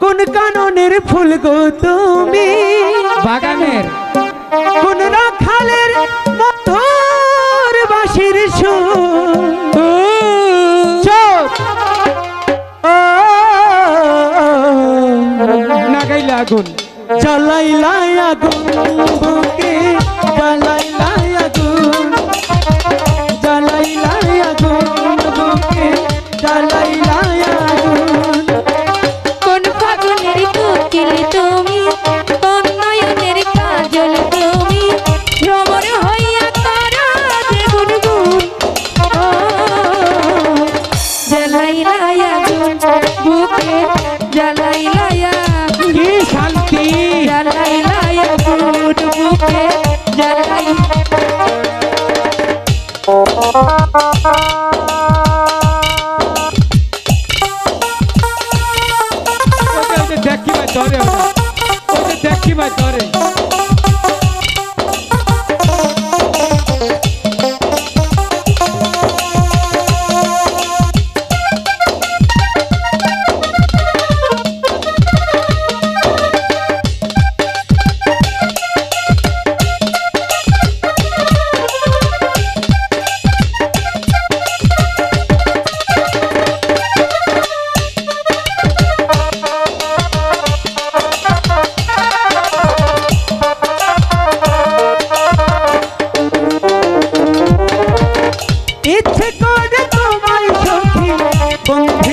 কোন কাননের ফুল গো তুমি? বাগানের। কোন রাখালের মধুর বাঁশির সুর? চোখ। ও না আগুন। জ্বালাইলাই আগুন বুকে জ্বালাইলাই আগুন কি শান্তি? জ্বালাইলাই আগুন বুকে জ্বালাই দেখি ভাই ধরে ওটা দেখি ভাই ধরে ইচ্ছে করে তোমায় সখী।